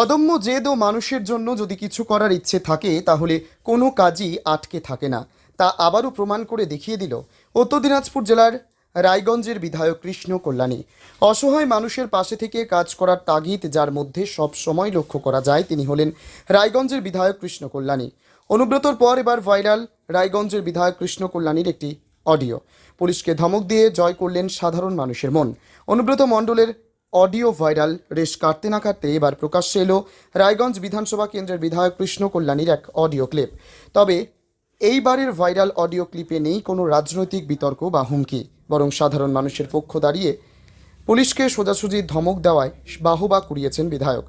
অদম্য জেদ ও মানুষের জন্য যদি কিছু করার ইচ্ছে থাকে, তাহলে কোনো কাজই আটকে থাকে না। তা আবারও প্রমাণ করে দেখিয়ে দিল উত্তর দিনাজপুর জেলার রায়গঞ্জের বিধায়ক কৃষ্ণ কল্যাণী। অসহায় মানুষের পাশে থেকে কাজ করার তাগিদ যার মধ্যে সব সময় লক্ষ্য করা যায়, তিনি হলেন রায়গঞ্জের বিধায়ক কৃষ্ণ কল্যাণী। অনুব্রতর পর এবার ভাইরাল রায়গঞ্জের বিধায়ক কৃষ্ণ কল্যাণীর একটি অডিও। পুলিশকে ধমক দিয়ে জয় করলেন সাধারণ মানুষের মন। অনুব্রত মণ্ডলের অডিও ভাইরাল, রেশ কাটতে না কাটতে এবার প্রকাশ্যে এলো রায়গঞ্জ বিধানসভা কেন্দ্রের বিধায়ক কৃষ্ণ কল্যাণীর এক অডিও ক্লিপ। তবে এইবারের ভাইরাল অডিও ক্লিপে নেই কোনো রাজনৈতিক বিতর্ক বা হুমকি, বরং সাধারণ মানুষের পক্ষ দাঁড়িয়ে পুলিশকে সোজাসুজি ধমক দেওয়ায় বাহবা কুড়িয়েছেন বিধায়ক।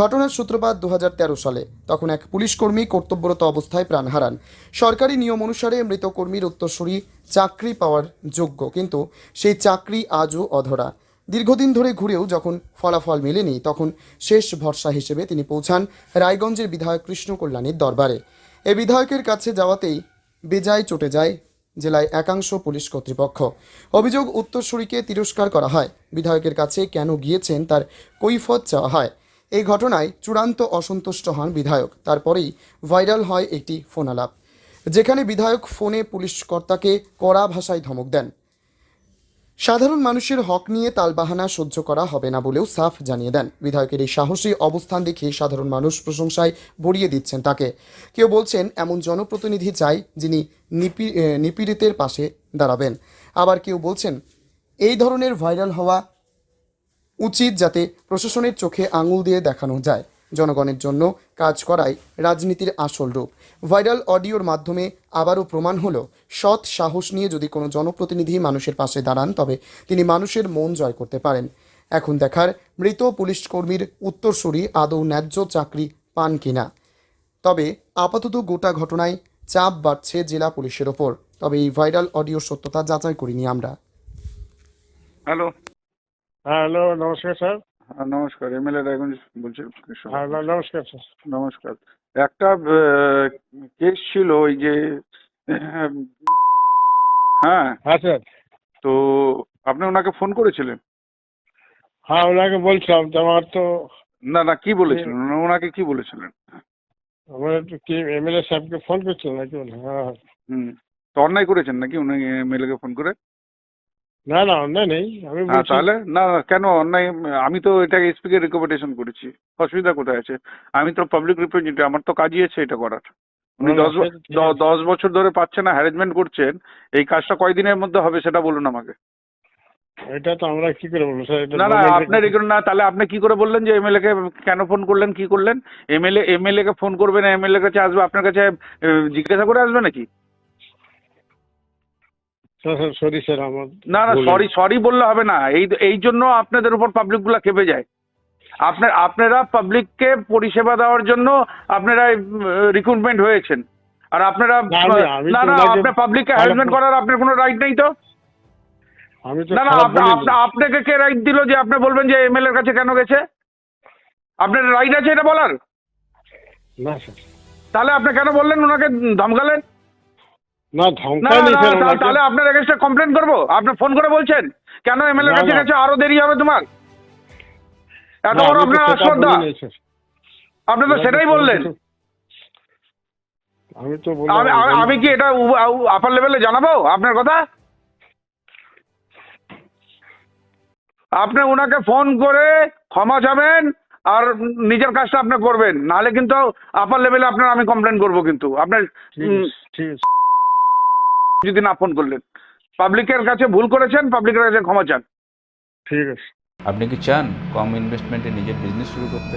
ঘটনার সূত্রপাত দু হাজার তেরো সালে, তখন এক পুলিশকর্মী কর্তব্যরত অবস্থায় প্রাণ হারান। সরকারি নিয়ম অনুসারে মৃত কর্মীর উত্তরসূরি চাকরি পাওয়ার যোগ্য, কিন্তু সেই চাকরি আজও অধরা। দীর্ঘদিন ধরে ঘুরেও যখন ফলাফল মেলেনি, তখন শেষ ভরসা হিসেবে তিনি পৌঁছান রায়গঞ্জের বিধায়ক কৃষ্ণ কল্যাণীর দরবারে। এ বিধায়কের কাছে যাওয়াতেই বেজায় চটে যায় জেলায় একাংশ পুলিশ কর্তৃপক্ষ। অভিযোগ উত্তরসূরিকে তিরস্কার করা হয়। বিধায়কের কাছে কেন গিয়েছেন তার কৈফত চাওয়া হয়। এই ঘটনায় চূড়ান্ত অসন্তুষ্ট হন বিধায়ক। তারপরেই ভাইরাল হয় একটি ফোনালাপ। যেখানে বিধায়ক ফোনে পুলিশ কর্তাকে কড়া ভাষায় ধমক দেন। সাধারণ মানুষের হক নিয়ে তালবাহানা সহ্য করা হবে না বলেও সাফ জানিয়ে দেন। বিধায়কের এই সাহসী অবস্থান দেখে সাধারণ মানুষ প্রশংসায় ভরিয়ে দিচ্ছেন তাকে। কেউ বলছেন, এমন জনপ্রতিনিধি চাই যিনি নিপি- নিপীড়িতের পাশে দাঁড়াবেন। আবার কেউ বলছেন, এই ধরনের ভাইরাল হওয়া উচিত যাতে প্রশাসনের চোখে আঙুল দিয়ে দেখানো যায়। জনগণের জন্য কাজ করাই রাজনীতির আসল রূপ। ভাইরাল অডিওর মাধ্যমে আবারও প্রমাণ হলো সৎ সাহস নিয়ে যদি কোনো জনপ্রতিনিধি মানুষের পাশে দাঁড়ান তবে তিনি মানুষের মন জয় করতে পারেন। এখন দেখার মৃত পুলিশ কর্মীর উত্তরসূরি আদৌ ন্যায্য চাকরি পান কিনা। তবে আপাতত গোটা ঘটনায় চাপ বাড়ছে জেলা পুলিশের ওপর। তবে এই ভাইরাল অডিওর সত্যতা যাচাই করিনি আমরা। হ্যালো। হ্যাঁ হ্যালো নমস্কার স্যার। নমস্কার এমএলএ রায়গঞ্জ বলছি কৃষ্ণ। হ্যাঁ নমস্কার স্যার। নমস্কার। একটা কেস ছিল ওই যে হ্যাঁ। হ্যাঁ স্যার। তো আপনি ওনাকে ফোন করেছিলেন? হ্যাঁ ওনাকে বলছিলাম তো আমার তো না না কি বলেছিলেন? ওনাকে কি বলেছিলেন? আমার একটু কি এমএলএ সাহেবকে ফোন করছিলাম নাকি হ্যাঁ হ্যাঁ। হুম তো অন্যায় করেছেন নাকি উনি এমএলএ কে ফোন করে? না না অন্যায় নেই। আমি হ্যাঁ তাহলে? না কেন অন্যায়? আমি তো এটাকে এসপি কে রিকমেন্ডেশন করেছি। অসুবিধা কোথায় আছে? আমি তো পাবলিক রিপ্রেজেন্টেটিভ আমার তো কাজই আছে এটা করার। উনি দশ। দশ বছর ধরে পাচ্ছেন না হ্যারেসমেন্ট করছেন। এই কাজটা কয়দিনের মধ্যে হবে সেটা বলুন আমাকে। এটা তো আমরা কি করে বলব স্যার? না না আপনার এগুলো না তাহলে আপনি কি করে বললেন যে এমএলএ কে কেন ফোন করলেন কি করলেন? এমএলএ এমএলএ কে ফোন করবেন এমএলএ কাছে আসবে আপনার কাছে জিজ্ঞাসা করে আসবে নাকি? সরি স্যার আমার না না সরি সরি বললে হবে না। এই এই জন্য আপনাদের উপর পাবলিকগুলা খেপে যায়। আপনার আপনারা পাবলিককে পরিষেবা দেওয়ার জন্য আপনারা রিক্রুটমেন্ট হয়েছেন। আর আপনারা না, না আপনার পাবলিককে হ্যারাসমেন্ট করার আপনার কোনো রাইট নেই তো? না না আপনাকে কে রাইট দিল যে আপনি বলবেন যে এমএলএ এর কাছে কেন গেছে? আপনার রাইট আছে এটা বলার? না স্যার তাহলে আপনি কেন বললেন ওনাকে ধমকালেন? না স্যার ওনাকে। তাহলে আপনার এগেনস্টে কমপ্লেন করব? আপনি ফোন করে বলছেন? কেন এমএলএ কাছে আরও দেরি হবে তোমার? এত বড় আপনার আশ্রদ্ধা আপনি তো সেটাই বললেন। আমি তো আমি কি এটা আপার লেভেলে জানাব? আপনার কথা? আপনি ওনাকে ফোন করে ক্ষমা চাবেন আর নিজের কাজটা আপনি করবেন। নাহলে কিন্তু আপার লেভেলে আপনার আমি কমপ্লেন করব কিন্তু। আপনার ঠিক আছে। যদি না ফোন করলেন। পাবলিকের কাছে ভুল করেছেন পাবলিকের কাছে ক্ষমা চান। ঠিক আছে। আপনি কি চান কম ইনভেস্টমেন্টে নিজের বিজনেস শুরু করতে?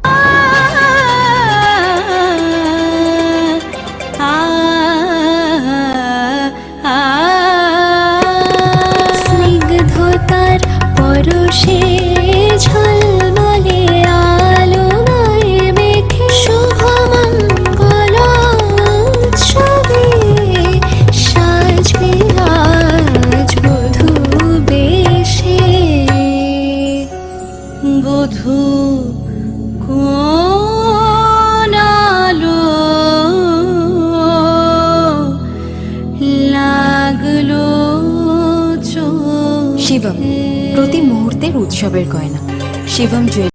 বধূ কোন আলো লাগল শিবম প্রতি মুহূর্তের উৎসবের গয়না। শিবম জুয়েল